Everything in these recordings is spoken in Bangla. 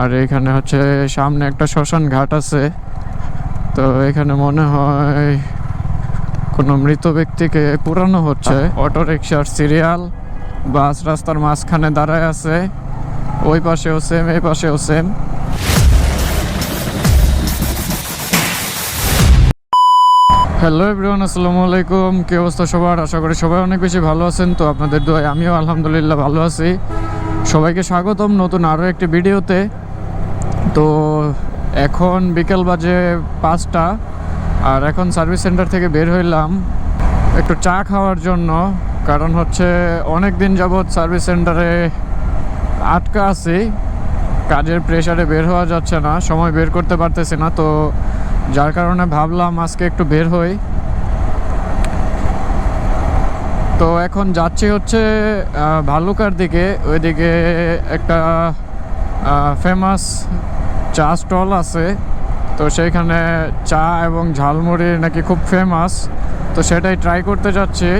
আর এখানে হচ্ছে সামনে একটা শ্মশান ঘাট আছে। তো এখানে মনে হয় কোনো মৃত ব্যক্তিকে পুরানো হচ্ছে। অটো রিক্সার সিরিয়াল, বাস রাস্তার মাঝখানে দাঁড়ায় আছে। ওই পাশেও সেম এই পাশেও সেম হ্যালো এভরিওয়ান আসসালামু আলাইকুম। কি অবস্থা সবার? আশা করি সবাই অনেক বেশি ভালো আছেন। তো আপনাদের দোয়ায় আমিও আলহামদুলিল্লাহ ভালো আছি। সবাইকে স্বাগতম নতুন আরও একটি ভিডিওতে। তো এখন বিকেল বাজে পাঁচটা, আর এখন সার্ভিস সেন্টার থেকে বের হইলাম একটু চা খাওয়ার জন্য। কারণ হচ্ছে অনেক দিন যাবৎ সার্ভিস সেন্টারে আটকা আছি, কাজের প্রেশারে বের হওয়া যাচ্ছে না, সময় বের করতে পারতেছি না। তো যার কারণে ভাবলাম আজকে একটু বের হই। তো এখন যাচ্ছি হচ্ছে ভালুকার দিকে। ওইদিকে একটা ফেমাস চা স্টল আছে। তো সেইখানে চা এবং ঝালমুড়ি নাকি খুব ফেমাস তো সেটাই ট্রাই করতে যাচ্ছি।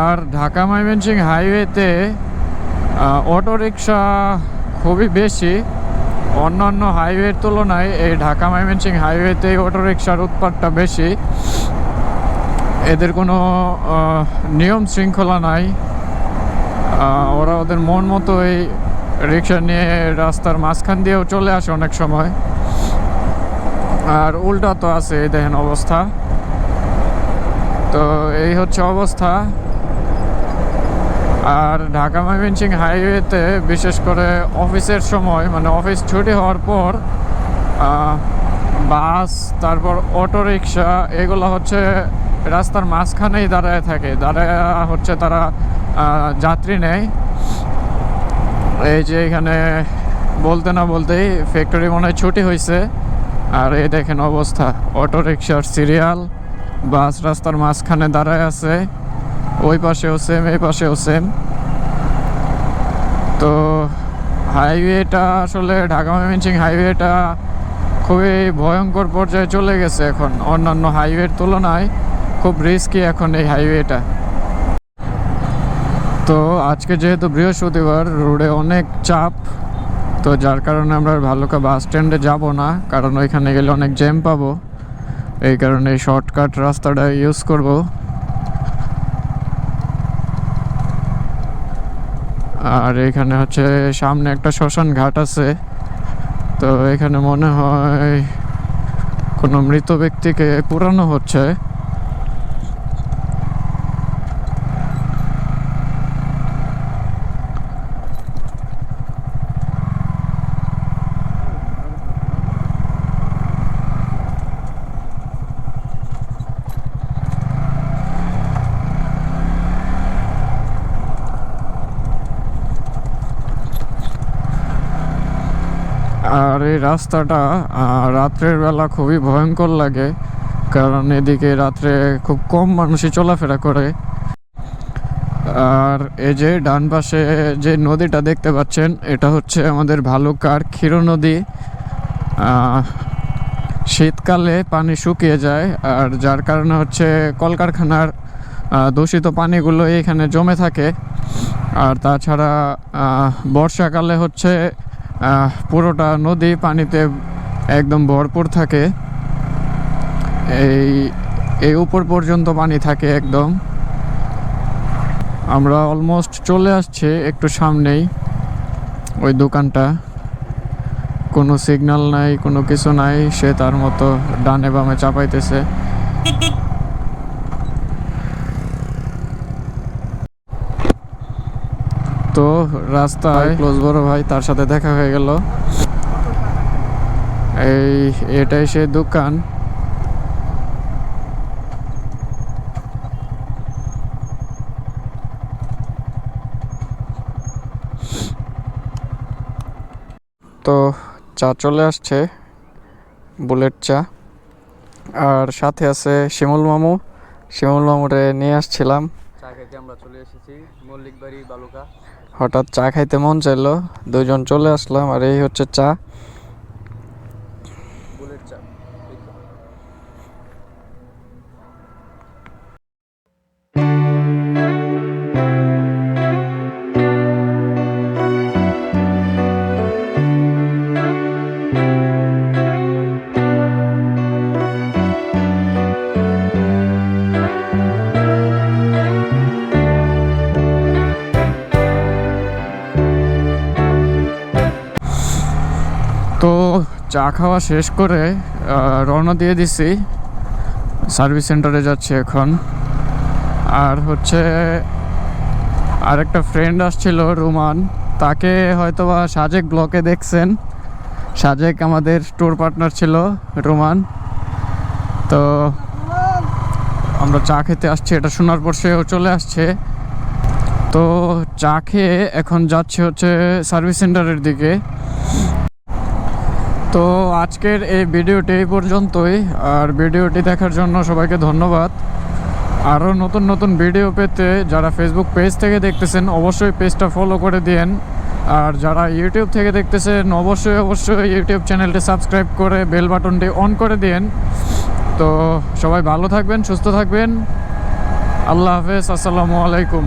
আর ঢাকা ময়মনসিং হাইওয়েতে অটো রিক্সা খুবই বেশি। অন্যান্য হাইওয়ের তুলনায় এই ঢাকা ময়মনসিং হাইওয়েতে অটো রিক্সার উৎপাদটা বেশি। এদের কোনো নিয়ম শৃঙ্খলা নাই। ওরা ওদের মন মতোই রিক্সা নিয়ে রাস্তার মাঝখান দিয়েও চলে আসে অনেক সময়। আর উল্টা তো আছে এই দেখেন অবস্থা। তো এই হচ্ছে অবস্থা। আর ঢাকা ময়মনসিং হাইওয়েতে বিশেষ করে অফিসের সময় মানে অফিস ছুটি হওয়ার পর বাস, তারপর অটো রিক্সা এগুলো হচ্ছে রাস্তার মাঝখানেই দাঁড়ায় থাকে। দাঁড়ায় হচ্ছে তারা যাত্রী নেয়। এই যে এখানে বলতে না বলতেই ফ্যাক্টরি মনে হয় ছুটি হয়েছে আর এই দেখেন অবস্থা। অটো রিক্সার সিরিয়াল বাস রাস্তার মাঝখানে দাঁড়ায় আছে। ওই পাশেও সেম এই পাশেও সেম তো হাইওয়েটা আসলে ঢাকা ময়মনসিং হাইওয়েটা খুবই ভয়ঙ্কর পর্যায়ে চলে গেছে এখন। অন্যান্য হাইওয়ের তুলনায় খুব রিস্কি এখন এই হাইওয়েটা তো আজকে যেহেতু বৃহস্পতিবার, রোডে অনেক চাপ, তো যার কারণে আমরা ভালুকা বাস স্ট্যান্ডে যাব না, কারণ ওইখানে গেলে অনেক জ্যাম পাবো। এই কারণে শর্টকাট রাস্তাটা ইউজ করব। আর এখানে হচ্ছে সামনে একটা শ্মশান ঘাট আছে, তো এখানে মনে হয় কোনো মৃত ব্যক্তিকে পুরানো হচ্ছে আর এই রাস্তাটা রাত্রের বেলা খুবই ভয়ঙ্কর লাগে, কারণ এদিকে রাত্রে খুব কম মানুষই চলাফেরা করে। আর এই যে ডান পাশে যে নদীটা দেখতে পাচ্ছেন, এটা হচ্ছে আমাদের ভালুকার ক্ষীর নদী। শীতকালে পানি শুকিয়ে যায়, আর যার কারণে হচ্ছে কলকারখানার দূষিত পানিগুলো এখানে জমে থাকে। আর তাছাড়া বর্ষাকালে হচ্ছে পুরোটা নদী পানিতে একদম ভরপুর থাকে। এই এই উপর পর্যন্ত পানি থাকে একদম। আমরা অলমোস্ট চলে আসছি একটু সামনেই, ওই দোকানটা। কোনো সিগন্যাল নাই, কোনো কিছু নাই, সে তার মতো ডানে বামে চাপাইতেছে। তো রাস্তায় ক্লোজ বড় ভাই তার সাথে দেখা হয়ে গেল। এই এটাই সে দোকান। তো চা চলে আসছে বুলেট চা। আর সাথে আছে শিমুল মামু। শিমুল মামুরে নিয়ে আসছিলাম। খেতে আমরা চলে এসেছি মল্লিক বাড়ি বালুকা। হঠাৎ চা খাইতে মন চাইলো, দুইজন চলে আসলাম, আর এই হচ্ছে চা। চা খাওয়া শেষ করে রওনা দিয়ে দিছি। সার্ভিস সেন্টারে যাচ্ছি এখন। আর হচ্ছে, আরেকটা ফ্রেন্ড আসছিল, রুমান। তাকে হয়তোবা সাজেক ব্লকে দেখছেন। সাজেক আমাদের ট্যুর পার্টনার ছিল, রুমান। তো আমরা চা খেতে আসছি, এটা শোনার পর সেও চলে আসছে। তো চা খেয়ে এখন যাচ্ছে হচ্ছে সার্ভিস সেন্টারের দিকে। তো আজকের এই ভিডিওটি এই পর্যন্তই। আর ভিডিওটি দেখার জন্য সবাইকে ধন্যবাদ। আরও নতুন নতুন ভিডিও পেতে যারা ফেসবুক পেজ থেকে দেখতেছেন, অবশ্যই পেজটা ফলো করে দিন আর যারা ইউটিউব থেকে দেখতেছেন, অবশ্যই অবশ্যই ইউটিউব চ্যানেলটি সাবস্ক্রাইব করে বেল বাটনটি অন করে দিন তো সবাই ভালো থাকবেন, সুস্থ থাকবেন। আল্লাহ হাফেজ, আসসালামু আলাইকুম।